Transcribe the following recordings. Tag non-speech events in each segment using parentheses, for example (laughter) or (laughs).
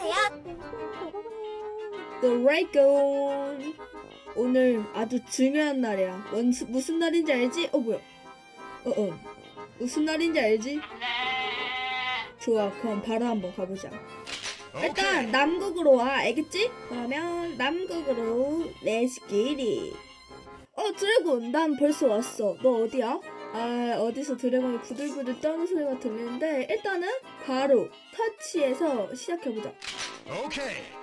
안녕하세요. 드래곤 오늘 아주 중요한 날이야 뭔, 무슨 날인지 알지? 어 뭐야 어 어 무슨 날인지 알지? 좋아 그럼 바로 한번 가보자 일단 남극으로 와 알겠지? 그러면 남극으로 렛츠기리 어 드래곤 난 벌써 왔어 너 어디야? 아 어디서 드래곤이 부들부들 떠는 소리가 들리는데 일단은 바로 터치해서 시작해보자 Okay.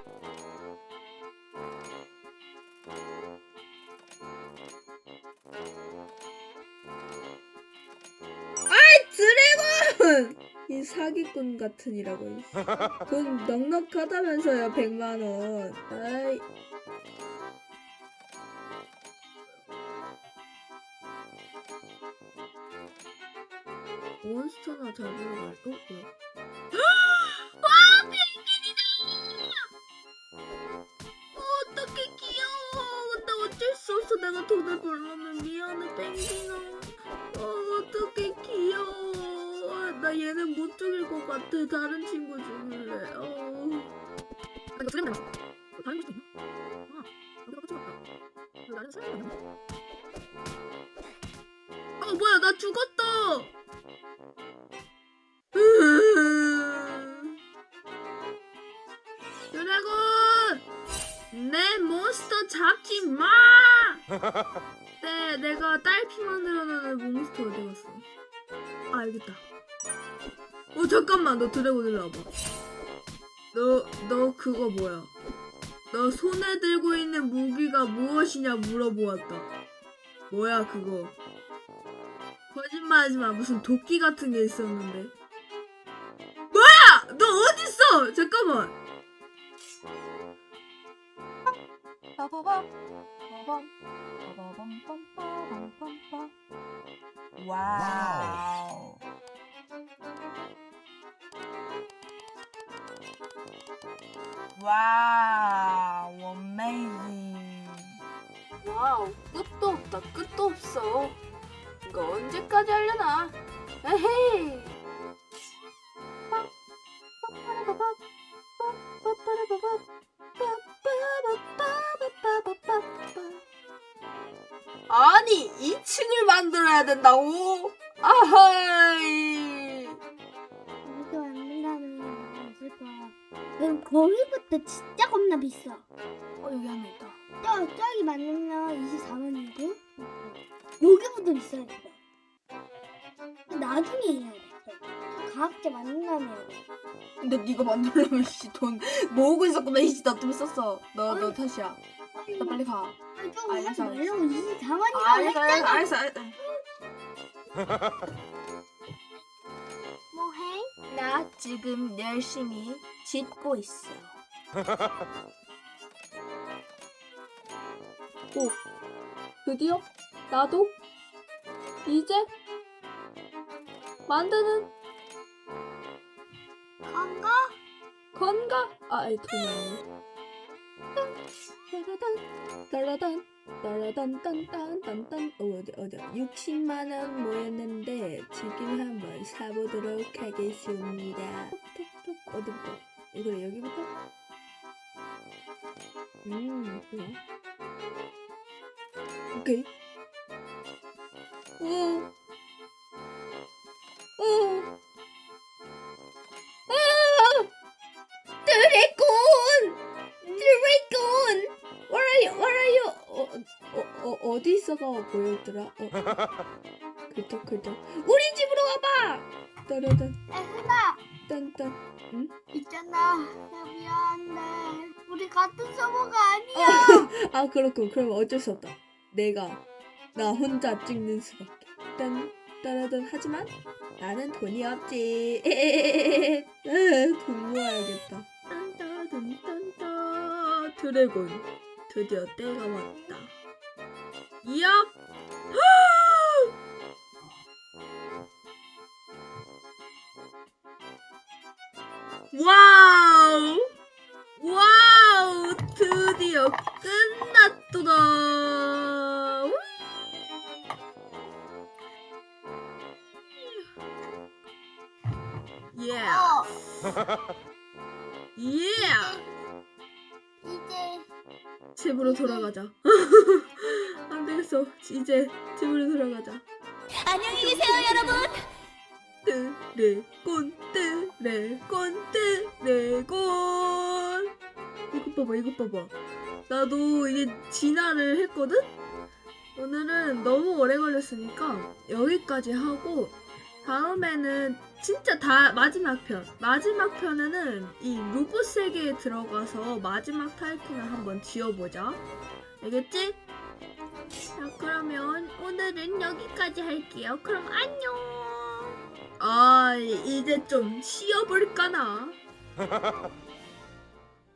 드래곤! 이 사기꾼 같으니라고. (laughs) 돈 넉넉하다면서요, 100만원. 아이. 몬스터나 잡으러 갈, 어, 뭐야? 와, 펭귄이다! 어떡해, 귀여워. 근데 어쩔 수 없어. 내가 돈을 벌려면 미안해, 펭귄아. 어, 어떡해 귀여워. 아, 나 얘는 못 죽일 것 같아. 다른 친구 죽일래. 어. 아, 이거 드래곤 닮았어. 어, 다른 것도 있나? 아, 꽂혀갔다. 이거 나는 사람이 아니야? 어, 뭐야, 나 죽었다! 몬스터 잡지 마! (laughs) 네, 내가 딸피 만들어놓은 몬스터 어디 갔어? 아, 알겠다. 어, 잠깐만, 너 드래곤 일로 와봐. 너, 너 그거 뭐야? 너 손에 들고 있는 무기가 무엇이냐 물어보았다. 뭐야, 그거? 거짓말하지 마. 무슨 도끼 같은 게 있었는데. 뭐야! 너 어딨어? 잠깐만. 빠바밤, 빠밤, 빠바밤, 빰빠밤, 빰빠. 와우. 와우, 어메이징. 와우, 끝도 없다, 끝도 없어. 이거 언제까지 하려나? 에헤이. 아니, 2층을 만들어야 된다고? 아하이. 이거 만든다면 없을까? 그럼 거기부터 진짜 겁나 비싸. 어, 여기 하나 있다. 저 저기 만들면 24만이고 여기부터 비싸야 돼. 나중에 해야 돼. 저 과학자 만든다면. 근데 네가 만들려면 씨 돈 모으고 있었구나 이씨 나돈 썼어 너 너 탓이야 나 빨리 가 알겠어, 알겠어. 말라고 24만이라고 알겠어 했잖아. 알겠어 알겠어 뭐해? 나 지금 열심히 짓고 있어 오 드디어 나도 이제 만드는 건가? 건가? 아, 이 도망. (laughs) 따라단, 따라단, 따라단, 딴딴, 딴딴. 어, 어디, 어디. 60만 원 모였는데 지금 한번 사보도록 하겠습니다. 톡톡톡. 어디부터? 이거 여기부터? 음, 뭐야? 오케이. 오. 어, 어디 있어가 보였더라? 어. 그쪽. 우리 집으로 와봐! 따라단, 야 흔아 딴딴. 응? 있잖아. 야 미안한데 우리 같은 서버가 아니야. 아, 그렇군. 그럼 어쩔 수 없다. 내가, 나 혼자 찍는 수밖에. 딴, 따라단. 하지만, 나는 돈이 없지. 에에에에에. (laughs) 돈 모아야겠다. 딴따든 딴따. 드래곤. 드디어 때가 왔다. 얍! 와우! 와우! 드디어 끝났도다! 예! 어. 예! 이제 집으로 돌아가자. (laughs) 안 되겠어. 이제 집으로 돌아가자. 안녕히 계세요, 여러분. 뜨레꼰 뜨레꼰 뜨레꼰 이것 봐봐 이것 봐봐 나도 이제 진화를 했거든? 오늘은 너무 오래 걸렸으니까 여기까지 하고 다음에는 진짜 다 마지막 편. 마지막 편에는 이 로봇 세계에 들어가서 마지막 타이푼을 한번 지어보자 알겠지? 자 그러면 오늘은 여기까지 할게요. 그럼 안녕! 아 이제 좀 쉬어볼까나 (laughs)